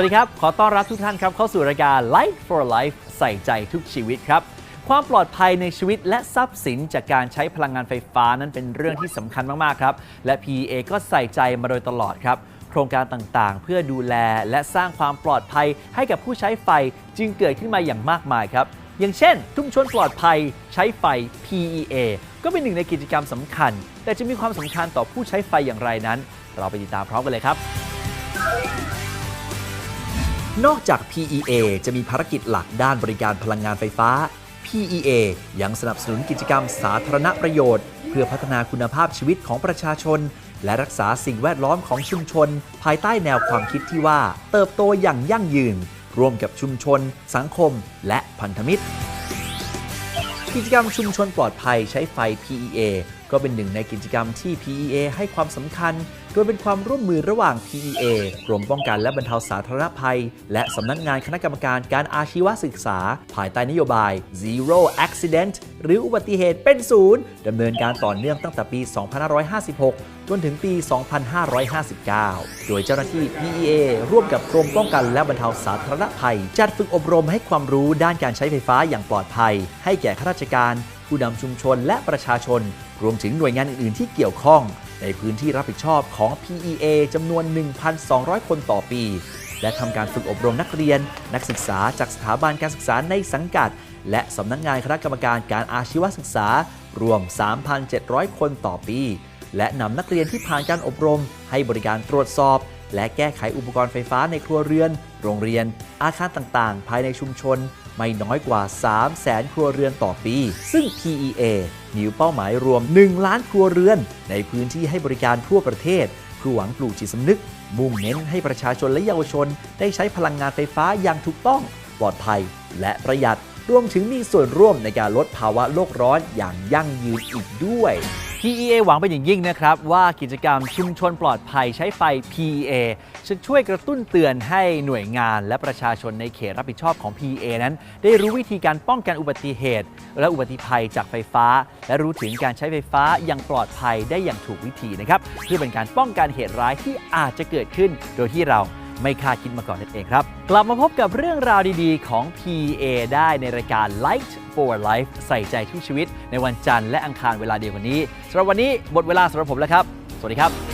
วัสดีครับ ขอต้อนรับทุกท่านครับเข้าสู่รายการ Life for Life ใส่ใจทุกชีวิตครับ ความปลอดภัยในชีวิตและทรัพย์สินจากการใช้พลังงานไฟฟ้านั้นเป็นเรื่องที่สำคัญมาก ๆ ครับ และ PEA ก็ใส่ใจมาโดยตลอดครับ โครงการต่างๆ เพื่อดูแลและสร้างความปลอดภัยให้กับผู้ใช้ไฟจึงเกิดขึ้นมาอย่างมากมายครับ อย่างเช่น ชุมชนปลอดภัยใช้ไฟ PEA ก็เป็นหนึ่งในกิจกรรมสำคัญ แต่จะมีความสำคัญต่อผู้ใช้ไฟอย่างไรนั้น เราไปติดตามพร้อมกันเลยครับ นอกจาก PEA จะมีภารกิจหลักด้านบริการพลังงานไฟฟ้า PEA ยังสนับสนุนกิจกรรมสาธารณประโยชน์ เพื่อพัฒนาคุณภาพชีวิตของประชาชน และรักษาสิ่งแวดล้อมของชุมชน ภายใต้แนวความคิดที่ว่า เติบโตอย่างยั่งยืน ร่วมกับชุมชน สังคม และพันธมิตร กิจกรรมชุมชนปลอดภัยใช้ไฟ PEA ก็เป็นหนึ่งในกิจกรรมที่ PEA ให้ความสำคัญ ดยเป็นความร่วมมือระหว่าง PEA กรมป้องกันและบรรเทาสาธารณภัย และสำนักงานคณะกรรมการการอาชีวศึกษา ภายใต้นโยบาย Zero Accident หรืออุบัติเหตุเป็นศูนย์ดำเนินการต่อเนื่องตั้งแต่ปี 2556 จนถึงปี 2559 โดยเจ้าหน้าที่ PEA ร่วมกับกรมป้องกันและบรรเทาสาธารณภัย จัดฝึกอบรมให้ความรู้ด้านการใช้ไฟฟ้าอย่างปลอดภัย ให้แก่ข้าราชการ ผู้นำชุมชนและประชาชน รวมถึงหน่วยงานอื่น ๆ ที่เกี่ยวข้อง ในพื้นที่รับผิดชอบของ PEA จำนวน 1,200 คนต่อปี และทำการฝึกอบรมนักเรียน นักศึกษาจากสถาบันการศึกษาในสังกัด และสำนักงานคณะกรรมการการอาชีวศึกษา รวม 3,700 คนต่อปี และนำนักเรียนที่ผ่านการอบรม ให้บริการตรวจสอบ และแก้ไขอุปกรณ์ไฟฟ้าในครัวเรือน โรงเรียน อาคารต่างๆ ภายในชุมชน ไม่น้อยกว่า 3 0 0แสนครัวเรือนต่อปี ซึ่ง PEA มีเป้าหมายรวม 1 ล้านครัวเรือน ในพื้นที่ให้บริการทั่วประเทศเพื่อหวังปลูกจิตสำนึก มุ่งเน้นให้ประชาชนและเยาวชน ได้ใช้พลังงานไฟฟ้าอย่างถูกต้อง ปลอดภัย และประหยัด รวมถึงมีส่วนร่วมในการลดภาวะโลกร้อนอย่างยั่งยืนอีกด้วย PEA หวังเป็นอย่างยิ่งนะครับ ว่ากิจกรรมชุมชนปลอดภัยใช้ไฟ PEA จะช่วยกระตุ้นเตือนให้หน่วยงานและประชาชนในเขตรับผิดชอบของ PEA นั้น ได้รู้วิธีการป้องกันอุบัติเหตุ และอุบัติภัยจากไฟฟ้า และรู้ถึงการใช้ไฟฟ้าอย่างปลอดภัยได้อย่างถูกวิธีนะครับเพื่อเป็นการป้องกันเหตุร้ายที่อาจจะเกิดขึ้น โดยที่เรา ไม่คาดคิดมาก่อนนั่นเองครับ กลับมาพบกับเรื่องราวดีๆ ของ PA ได้ในรายการ Light for Life ใส่ใจทุกชีวิต ในวันจันทร์และอังคารเวลาเดียวกันนี้สำหรับวันนี้หมดเวลาสำหรับผมแล้วครับ สวัสดีครับ